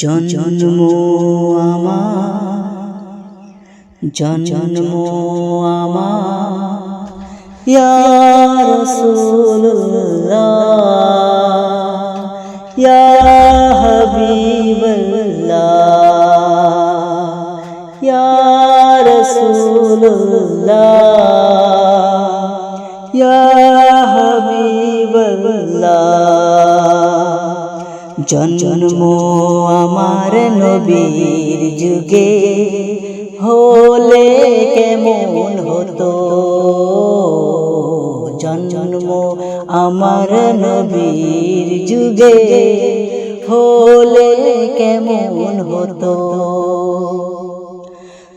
জন্ম আমার জন্ম আমার ইয়া রাসূলুল্লাহ ইয়া হাবিবাল্লাহ। রাসূলুল্লাহ ইয়া হাবিবাল্লাহ জন্ম আমার নবীর যুগে হলে কেমন হতো জন্ম আমার নবীর যুগে হলে কেমন হতো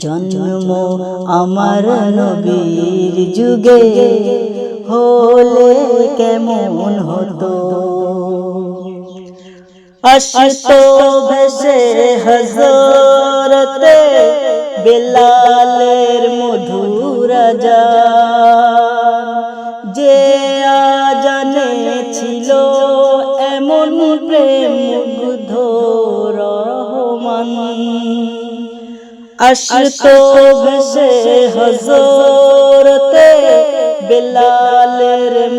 জন্ম আমার নবীর যুগে হলে কেমন হতো? আসতো ভেসে হজরতে বেলালের মধুর যা যে আজানে ছিল এমন প্রেম মুগ্ধ রহমান।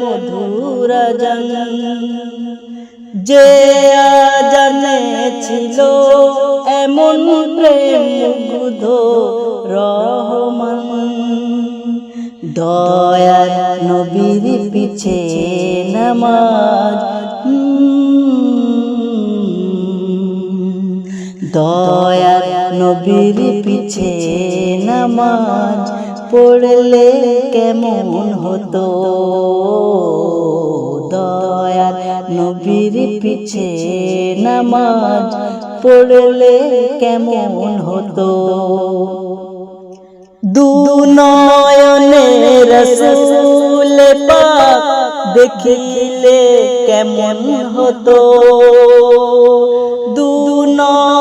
মধুর জান যে ছিল এমন প্রেম মুগ্ধ রহমান। দয়ার নবীর পিছে নামাজ। দয়ার নবীর পিছে নামাজ পড়লে কেমন হতো? দয়ার নবীর পিছে নামাজ পড়লে কেমন হতো? দুনয়নে রসুল পাক দেখিলে কেমন হতো? দুনয়নে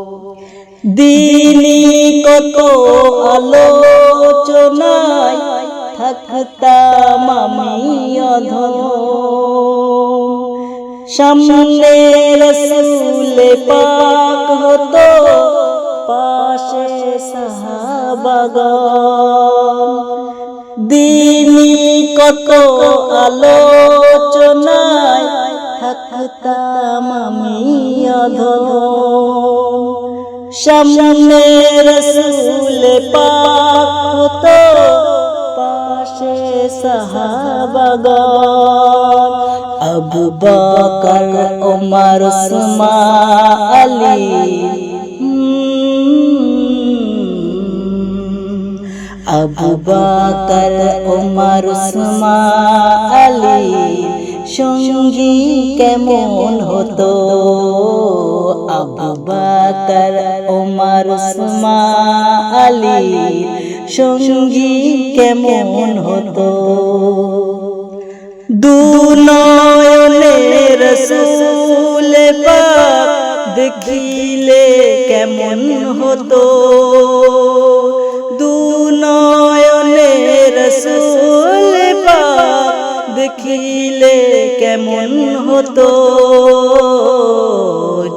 দিনী কত আলোচনায় থাকতাম আমি অধম। সামনে রসুলে পাক হতো, পাশে সাহাবাগন। দিনী কত আলোচনায় থাকতাম আমি অধম। সামনে রসুল পাক হতো পাশে সাহাবাগন আবু বকর ওমর উসমা আলী। আবু বকর ওমর উসমা আলী। সঙ্গী কেমন হতো? আবু বকর, ওমর উসমা আলী, সঙ্গী কেমন হতো? দুনয়নে রসুল পাক দেখিলে কেমন হতো? দুনয়নে রসুল পাক দেখিলে কেমন হতো?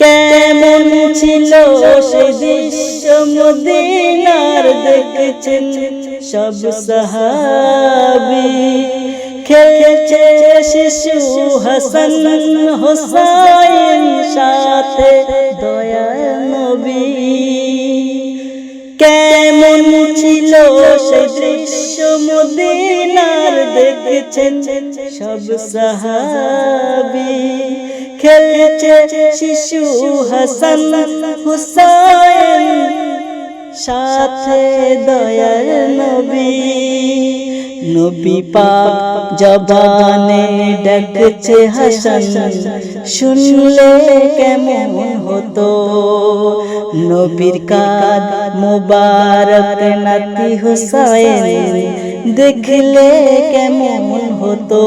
কেমন ছিল সে দৃশ্য মদিনার দেখেছেন সব সাহাবি। খেলছে শিশু হাসান হোসাইন সাথে দয়া নবী। কেমন ছিল সে দৃশ্য মদিনার দেখেছেন সব সাহাবি। খেলছে শিশু হাসান হুসাইন, সাথে দয়ার নবী। নবী পাক জবানে ডাকছে হাসান, শুনলে কেমন হতো? নবীর কাদ মুবারক নাতি হুসাইন, দেখলে কেমন হতো?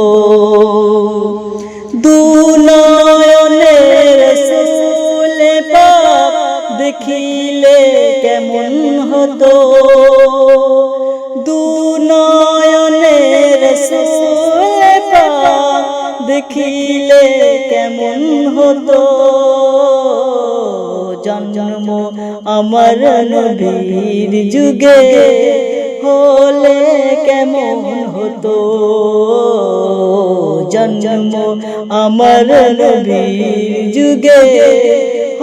দু দেখিলে কেমন হতো? দু নয়নের দেখিলে কেমন হতো? জন্ম আমার নবীর যুগে হলে কেমন হতো? জন্ম আমার নবীর যুগে